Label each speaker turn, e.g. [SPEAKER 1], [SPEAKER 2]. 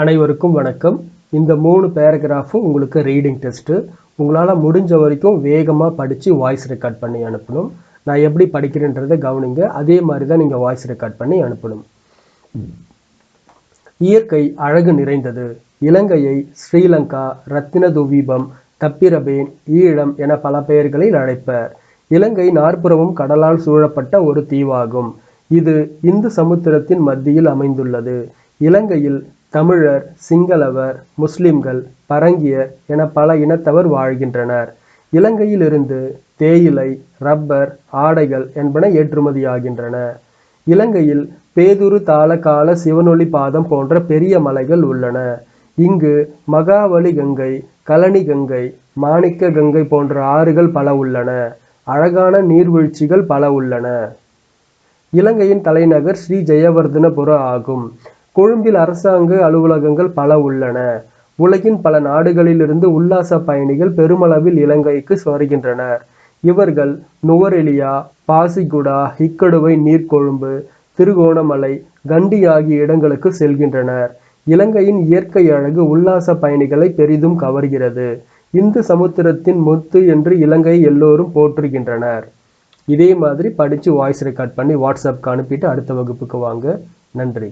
[SPEAKER 1] அனைவருக்கும் வணக்கம். இந்த மூணு பேராகிராஃபும் உங்களுக்கு ரீடிங் டெஸ்ட்டு உங்களால் முடிஞ்ச வரைக்கும் வேகமாக படித்து வாய்ஸ் ரெக்கார்ட் பண்ணி அனுப்பணும். நான் எப்படி படிக்கிறேன்றதை கவனிங்க. அதே மாதிரி தான் நீங்கள் வாய்ஸ் ரெக்கார்ட் பண்ணி அனுப்பணும். இயற்கை அழகு நிறைந்தது. இலங்கையை ஸ்ரீலங்கா ரத்தின துவீபம் தப்பிரபேன் ஈழம் என பல பெயர்களில் அழைப்பர். இலங்கை நாற்புறமும் கடலால் சூழப்பட்ட ஒரு தீவாகும். இது இந்து சமுத்திரத்தின் மத்தியில் அமைந்துள்ளது. இலங்கையில் தமிழர் சிங்களவர் முஸ்லிம்கள் பரங்கியர் என பல இனத்தவர் வாழ்கின்றனர். இலங்கையிலிருந்து தேயிலை ரப்பர் ஆடைகள் என்பன ஏற்றுமதியாகின்றன. இலங்கையில் பேதுரு தாளகால சிவனொளி பாதம் போன்ற பெரிய மலைகள் உள்ளன. இங்கு மகாவலி கங்கை கலனி கங்கை மாணிக்க கங்கை போன்ற ஆறுகள் பல உள்ளன. அழகான நீர்வீழ்ச்சிகள் பல உள்ளன. இலங்கையின் தலைநகர் ஸ்ரீ ஜெயவர்தனபுர ஆகும். கொழும்பில் அரசாங்க அலுவலகங்கள் பல உள்ளன. உலகின் பல நாடுகளிலிருந்து உல்லாச பயணிகள் பெருமளவில் இலங்கைக்கு வருகின்றனர் இவர்கள் நுவரெலியா பாசிகுடா ஹிக்கடுவை நீர்கொழும்பு திருகோணமலை கண்டி ஆகிய இடங்களுக்கு செல்கின்றனர். இலங்கையின் இயற்கை அழகு உல்லாச பயணிகளை பெரிதும் கவர்கிறது. இந்து சமுத்திரத்தின் முத்து என்று இலங்கை எல்லோரும் போற்றுகின்றனர். இதே மாதிரி படித்து வாய்ஸ் ரெக்கார்ட் பண்ணி வாட்ஸ்அப்க்கு அனுப்பிட்டு அடுத்த வகுப்புக்கு வாங்க. நன்றி.